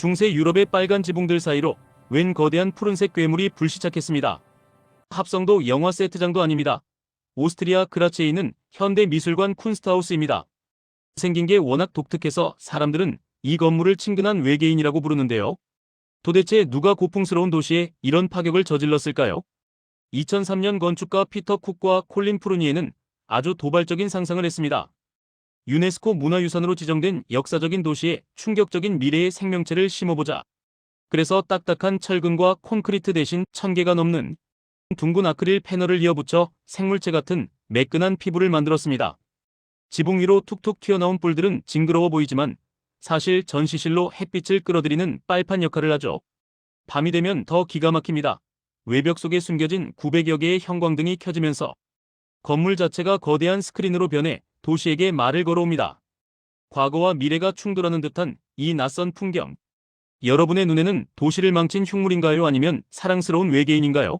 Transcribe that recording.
중세 유럽의 빨간 지붕들 사이로 웬 거대한 푸른색 괴물이 불시착했습니다. 합성도 영화 세트장도 아닙니다. 오스트리아 그라츠에 있는 현대 미술관 쿤스트하우스입니다. 생긴 게 워낙 독특해서 사람들은 이 건물을 친근한 외계인이라고 부르는데요. 도대체 누가 고풍스러운 도시에 이런 파격을 저질렀을까요? 2003년 건축가 피터 쿡과 콜린 프루니에는 아주 도발적인 상상을 했습니다. 유네스코 문화유산으로 지정된 역사적인 도시에 충격적인 미래의 생명체를 심어보자. 그래서 딱딱한 철근과 콘크리트 대신 천 개가 넘는 둥근 아크릴 패널을 이어붙여 생물체 같은 매끈한 피부를 만들었습니다. 지붕 위로 툭툭 튀어나온 뿔들은 징그러워 보이지만 사실 전시실로 햇빛을 끌어들이는 빨판 역할을 하죠. 밤이 되면 더 기가 막힙니다. 외벽 속에 숨겨진 900여 개의 형광등이 켜지면서 건물 자체가 거대한 스크린으로 변해 도시에게 말을 걸어옵니다. 과거와 미래가 충돌하는 듯한 이 낯선 풍경. 여러분의 눈에는 도시를 망친 흉물인가요? 아니면 사랑스러운 외계인인가요?